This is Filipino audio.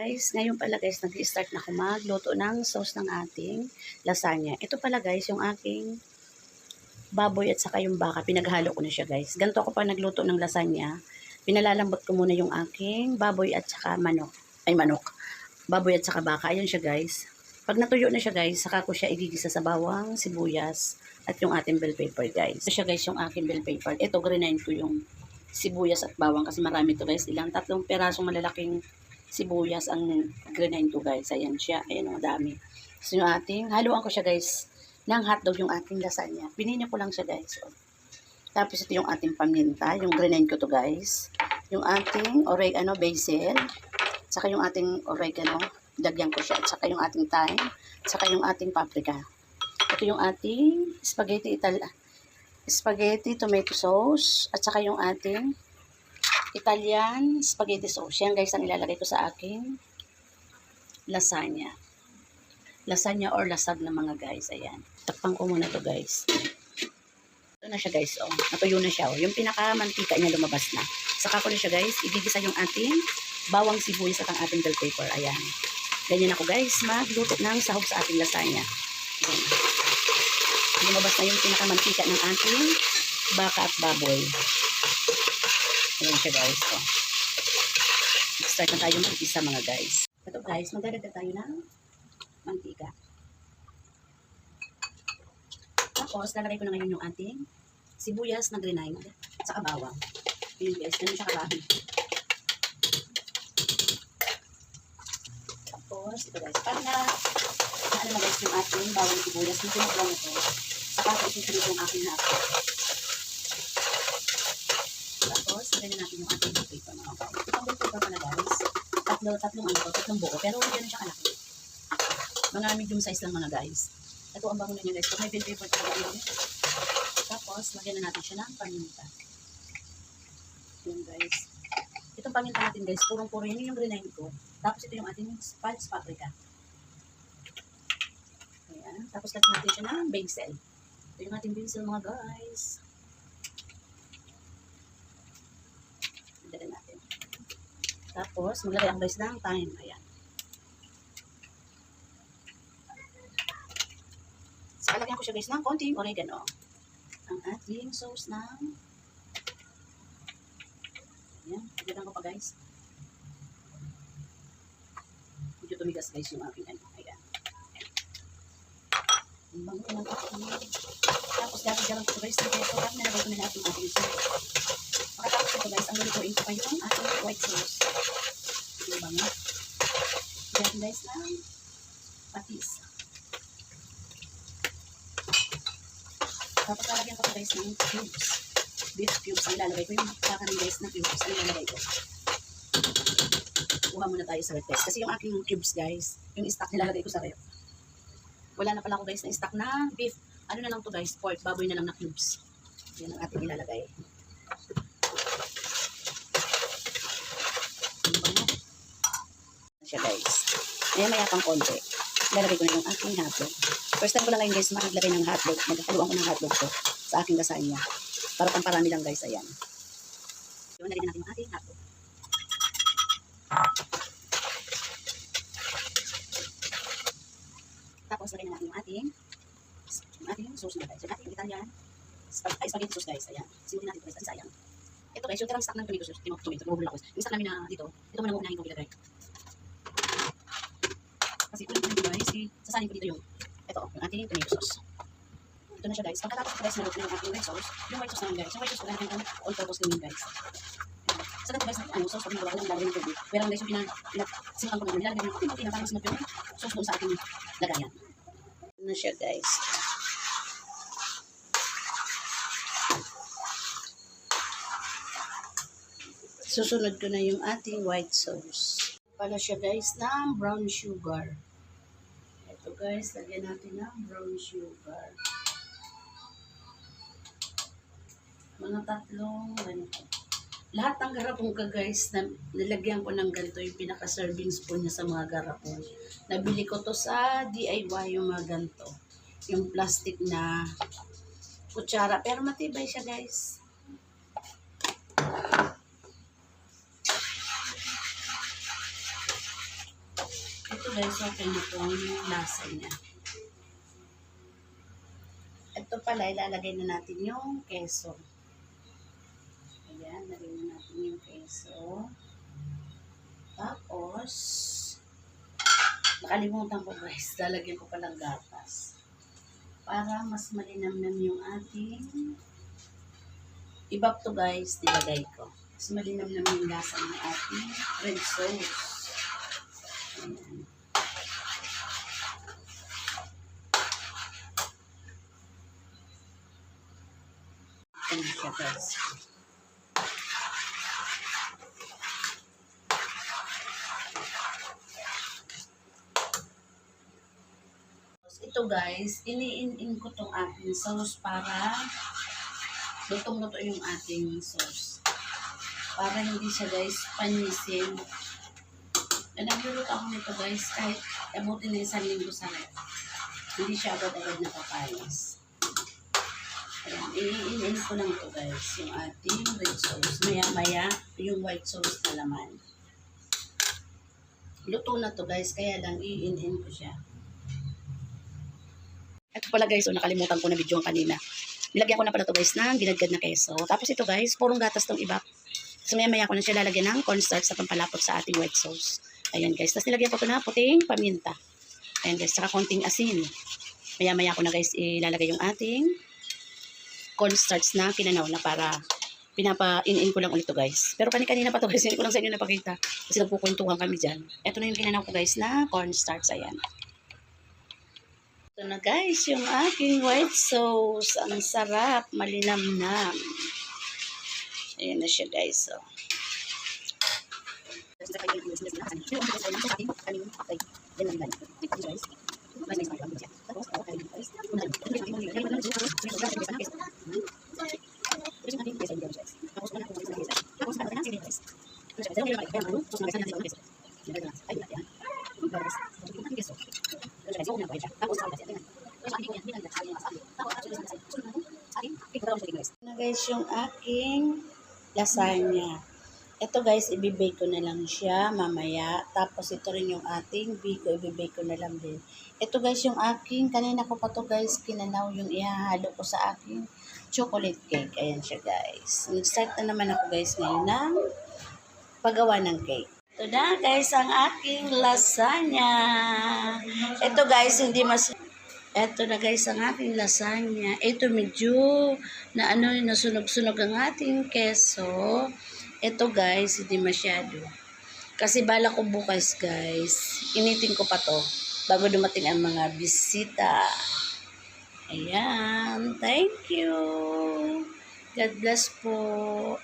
Guys, ngayon pala guys, nag-start na ako magluto ng sauce ng ating lasagna. Ito pala guys, yung aking baboy at saka yung baka. Pinaghalo ko na siya guys. Ganito ako pa nagluto ng lasagna. Pinalalambot ko muna yung aking baboy at saka manok. Ay manok. Baboy at saka baka. Ayan siya guys. Pag natuyo na siya guys, saka ko siya igigisa sa bawang, sibuyas, at yung ating bell pepper guys. Ito siya guys yung aking bell pepper. Ito, grinain ko yung sibuyas at bawang kasi marami to guys. Ilang tatlong perasong malalaking sibuyas ang grinain ko guys. Ayan siya. Ayan ang dami. So yung ating, haluan ko siya guys ng hotdog yung ating lasagna. Pinina ko lang siya guys. O. Tapos ito yung ating paminta. Yung grinain ko to guys. Yung ating oregano basil. Saka yung ating oregano. Dagyan ko siya. At saka yung ating thyme. Saka yung ating paprika. Ito yung ating spaghetti Italia. Spaghetti tomato sauce. At saka yung ating Italian spaghetti sauce. Yan guys ang ilalagay ko sa aking lasagna. Lasagna or lasag na mga guys. Ayan. Takpan ko muna to guys. Ito na siya guys. Oh. Natuyo na siya. Oh. Yung pinakamantika niya lumabas na. Saka ko na siya guys. Igigisa yung ating bawang sibuyas at ang ating bell pepper. Ayan. Ganyan ako guys. Magluto ng sahog sa ating lasagna. Ayan. Lumabas na yung pinakamantika ng ating baka at baboy. Ayan siya guys. Oh. Start na tayo mag-isa mga guys. Ito guys, magdadagdag tayo ng mantika. Tapos, lalagay ko na ngayon yung ating sibuyas na grenade at saka bawang. Yun guys, ganun siya karami. Tapos, ito guys, para na ano na guys yung ating bawang sibuyas, yung pinaglaw na ito. Saka ko isusunod yung aking hapon. Na natin yung ating paprika mga guys. Itong paprika pala guys, tatlo, tatlong ano to, tatlong buo. Pero hindi ganun siya kalaki. Mga medium size lang mga guys. Ito ang bangunan niya guys. Kung may bell pepper talaga yun. Tapos, lagyan na natin siya ng paminta. Yun guys. Itong paminta natin guys, purong-puro yan yung grinain ko. Tapos ito yung ating spice paprika. Ayan. Tapos lagyan natin siya ng basil. Ito yung ating basil mga guys. Dala natin. Tapos, maglagay ang guys ng thyme. Ayan. So, lagyan ko siya guys ng konting oregano. Ang ating sauce ng Ayan. Lagyan ko pa guys. Medyo tumigas guys yung aking ano. Ayan. Ang bango ng aking. Tapos, galang ko guys. Tapos, tapos nilagay ko na natin ating sauce. Ang lulutuin ko pa yung ating white sauce. Di ba nga? Lagyan guys ng patis. Tapos lalagyan ko pa guys ng cubes. Beef cubes ang ilalagay ko. Yung kakanin guys na cubes ang ilalagay ko. Kuha muna tayo sa ref guys. Kasi yung aking cubes guys, yung stock nilalagay ko sa ref. Wala na pala ako guys na stock na beef. Ano na lang to guys, pork, baboy na lang na cubes. Yan ang ating ilalagay. Siya guys. Ayan, maya pang konti. Lalagay ko na yung aking hotdog. First time ko lang ngayon guys maglagay ng hotdog. Maghaluan ko ng hotdog ko sa aking lasagna. Para pang parami lang guys, ayan. Yung nalagyan natin yung ating hotdog. Tapos lagay na natin yung ating yung ating sauce na guys. Yung ating Italian spag ay, spaghetti sauce guys. Ayan. Sinutin natin guys. Ang sayang. Ito guys, yung tirang stock ng tomato sauce. Tomato, tomato, tomato, tomato. Yung stock namin na dito. Ito muna muna unahin kong ilagay. Kasi ulit ulit guys, eh, sasalin ko dito yung ito, yung ating tomato sauce. Ito na siya guys. Pagkatapos guys naluto yung ating white sauce, yung white sauce naman guys. Yung white sauce ko natin ang all-purpose cream guys. Sa dati guys, ano, sauce pag nagawa ko ng lalagyan ng tubig. Pero guys, yung pinan, sinukan ko namin, nilalagyan yung konti-konti na parang sunod yung sauce doon sa ating lagayan. Ito na siya guys. Susunod ko na yung ating white sauce pala siya guys ng brown sugar. Guys, lagyan natin ng brown sugar. Mga tatlong ganito. Lahat ng garapong ka guys, na, nilagyan ko ng ganito yung pinaka-serving spoon niya sa mga garapong. Nabili ko to sa DIY yung mga ganito. Yung plastic na kutsara. Pero matibay siya guys. Guys, okay na yung lasa niya. Ito pala, ilalagay na natin yung keso. Ayan, lagay na natin yung keso. Tapos, nakalimutan ko guys, lalagyan ko palang gatas. Para mas malinamnam yung ating ibap to guys, nilagay ko. Mas malinamnam yung lasa ng ating red sauce. Ayan siya guys. Ito guys, iniin-in ko tong ating sauce para lutong-luto yung ating sauce. Para hindi siya guys panisin. Na nagluluto ako nito guys kahit abutin na isang linggo sa rep. Hindi siya agad-agad napapanis. Ayan, iin ko lang to guys, yung ating red sauce. Maya-maya, yung white sauce na laman. Luto na to guys, kaya lang iin ko siya. Ito pala guys, so nakalimutan ko na video kanina. Nilagyan ko na pala to guys ng ginagad na keso. Tapos ito guys, purong gatas tong iba. So maya maya ko na siya lalagyan ng cornstarch sa pampalapot sa ating white sauce. Ayan guys, tapos nilagyan ko to na puting paminta. Ayan guys, saka konting asin. Maya maya ko na guys ilalagay yung ating cornstarch na kinanaw na para pinapa-in-in ko lang ulit to guys. Pero kani-kanina pa to guys, hindi ko lang sa inyo napakita. Kasi nagkukwentuhan kami dyan. Ito na yung kinanaw ko guys na cornstarch. Ayan. Ito na guys, yung aking white sauce. Ang sarap, malinamnam. Ayan na siya guys. So. na guys yung aking lasagna. Ito guys, ibibake ko na lang siya mamaya. Tapos ito rin yung ating biko, ibibake ko na lang din. Ito guys yung aking, kanina ko pa to guys, kinanaw yung ihahalo ko sa aking chocolate cake. Ayan siya guys. Nag-start na naman ako guys ngayon ng paggawa ng cake. Ito na guys ang aking lasagna. Ito guys, hindi mas Eto na guys ang ating lasagna. Ito medyo na ano nasunog-sunog ang ating keso. Ito guys, hindi masyado. Kasi bala ko bukas guys, initin ko pa to bago dumating ang mga bisita. Ayan. Thank you. God bless po.